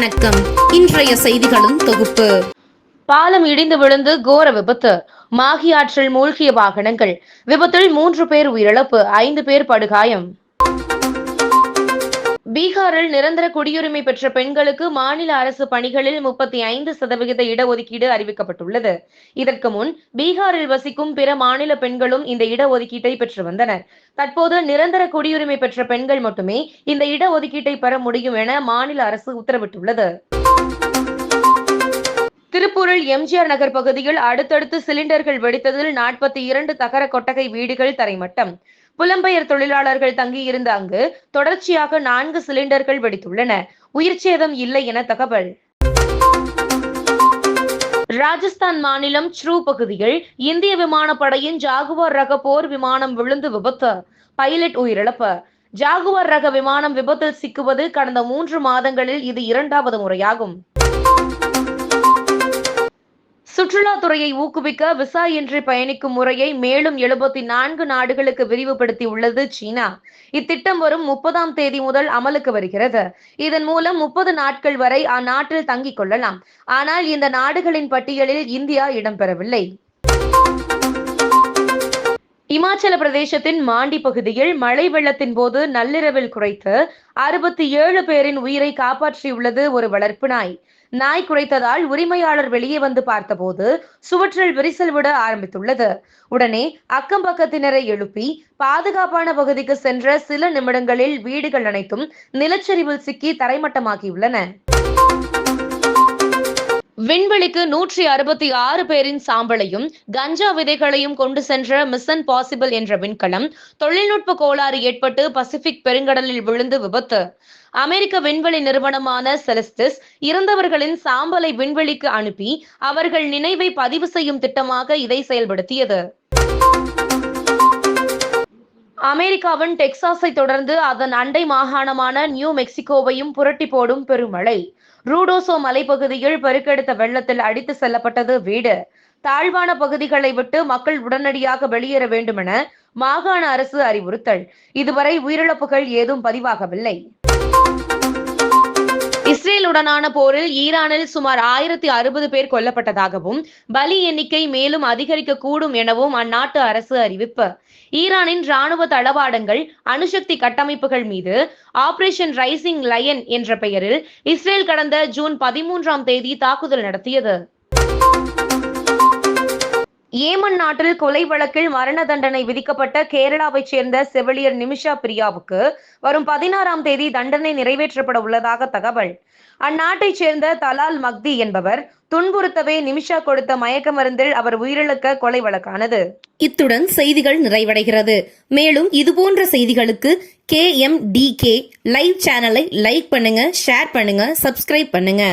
வணக்கம். இன்றைய செய்திகளும் தொகுப்பு. பாலம் இடிந்து விழுந்து கோர விபத்து. மாகி ஆற்றில் மூழ்கிய வாகனங்கள். விபத்தில் மூன்று பேர் உயிரிழப்பு ஐந்து பேர் படுகாயம். பீகாரில் நிரந்தர குடியுரிமை பெற்ற பெண்களுக்கு மாநில அரசு பணிகளில் முப்பத்தி ஐந்து சதவிகித இடஒதுக்கீடு அறிவிக்கப்பட்டுள்ளது. இதற்கு முன் பீகாரில் வசிக்கும் பிற மாநில பெண்களும் இந்த இடஒதுக்கீட்டை பெற்று வந்தனர். தற்போது நிரந்தர குடியுரிமை பெற்ற பெண்கள் மட்டுமே இந்த இடஒதுக்கீட்டை பெற முடியும் என மாநில அரசு உத்தரவிட்டுள்ளது. திருப்பூரில் எம்ஜிஆர் நகர் பகுதியில் அடுத்தடுத்து சிலிண்டர்கள் வெடித்ததில் நாற்பத்தி இரண்டு தகர கொட்டகை வீடுகள் தரைமட்டம். புலம்பெயர் தொழிலாளர்கள் தங்கியிருந்த அங்கு தொடர்ச்சியாக நான்கு சிலிண்டர்கள் வெடித்துள்ளன. உயிர் சேதம் இல்லை என தகவல். ராஜஸ்தான் மாநிலம் ஸ்ரூ பகுதியில் இந்திய விமானப்படையின் ஜாகுவார் ரக போர் விமானம் விழுந்து விபத்து. பைலட் உயிரிழப்பு. ஜாகுவார் ரக விமானம் விபத்தில் சிக்குவது கடந்த மூன்று மாதங்களில் இது இரண்டாவது முறையாகும். சுற்றுலாத்துறையை ஊக்குவிக்க விசா இன்றி பயணிக்கும் முறையை மேலும் எழுபத்தி நான்கு நாடுகளுக்கு விரிவுபடுத்தி உள்ளது சீனா. இத்திட்டம் வரும் முப்பதாம் தேதி முதல் அமலுக்கு வருகிறது. இதன் மூலம் முப்பது நாட்கள் வரை அந்நாட்டில் தங்கிக் கொள்ளலாம். ஆனால் இந்த நாடுகளின் பட்டியலில் இந்தியா இடம்பெறவில்லை. இமாச்சல பிரதேசத்தின் மாண்டி பகுதியில் மழை வெள்ளத்தின் போது நள்ளிரவில் குறைத்து அறுபத்தி ஏழு பேரின் உயிரை காப்பாற்றியுள்ளது ஒரு வளர்ப்பு நாய். நாய் குறைத்ததால் உரிமையாளர் வெளியே வந்து பார்த்தபோது சுவற்றில் விரிசல் விட ஆரம்பித்துள்ளது. உடனே அக்கம் பக்கத்தினரை எழுப்பி பாதுகாப்பான பகுதிக்கு சென்ற சில நிமிடங்களில் வீடுகள் அனைத்தும் நிலச்சரிவில் சிக்கி தரைமட்டமாகியுள்ளன. விண்வெளிக்கு நூற்றி அறுபத்தி ஆறு பேரின் சாம்பலையும் கஞ்சா விதைகளையும் கொண்டு சென்ற மிஷன் பாசிபிள் என்ற விண்கலம் தொழில்நுட்ப கோளாறு ஏற்பட்டு பசிபிக் பெருங்கடலில் விழுந்து விபத்து. அமெரிக்க விண்வெளி நிறுவனமான செலஸ்டிஸ் இறந்தவர்களின் சாம்பலை விண்வெளிக்கு அனுப்பி அவர்கள் நினைவை பதிவு செய்யும் திட்டமாக இதை செயல்படுத்தியது. அமெரிக்காவின் டெக்சாஸை தொடர்ந்து அதன் அண்டை மாகாணமான நியூ மெக்சிகோவையும் புரட்டி போடும் பெருமழை. ரூடோசோ மலைப்பகுதியில் பெருக்கெடுத்த வெள்ளத்தில் அடித்து செல்லப்பட்டது வீடு. தாழ்வான பகுதிகளை விட்டு மக்கள் உடனடியாக வெளியேற வேண்டுமென மாகாண அரசு அறிவுறுத்தல். இதுவரை உயிரிழப்புகள் ஏதும் பதிவாகவில்லை. இஸ்ரேலுடனான போரில் ஈரானில் சுமார் ஆயிரத்தி அறுபது பேர் கொல்லப்பட்டதாகவும் பலி எண்ணிக்கை மேலும் அதிகரிக்க கூடும் எனவும் அந்நாட்டு அரசு அறிவிப்பு. ஈரானின் ராணுவ தளவாடங்கள் அணுசக்தி கட்டமைப்புகள் மீது ஆபரேஷன் ரைசிங் லயன் என்ற பெயரில் இஸ்ரேல் கடந்த ஜூன் பதிமூன்றாம் தேதி தாக்குதல் நடத்தியது. ஏமன் நாட்டில் கொலை வழக்கில் மரண தண்டனை விதிக்கப்பட்ட கேரளாவைச் சேர்ந்த செவிலியர் நிமிஷா பிரியாவுக்கு வரும் பதினாறாம் தேதி தண்டனை நிறைவேற்றப்பட உள்ளதாக தகவல். அந்நாட்டைச் சேர்ந்த தலால் மக்தி என்பவர் துன்புறுத்தவே நிமிஷா கொடுத்த மயக்க மருந்தில் அவர் உயிரிழக்க கொலை வழக்கானது. இத்துடன் செய்திகள் நிறைவடைகிறது. மேலும் இதுபோன்ற செய்திகளுக்கு K M D K live சேனலை லைக் பண்ணுங்க ஷேர் பண்ணுங்க சப்ஸ்கிரைப் பண்ணுங்க.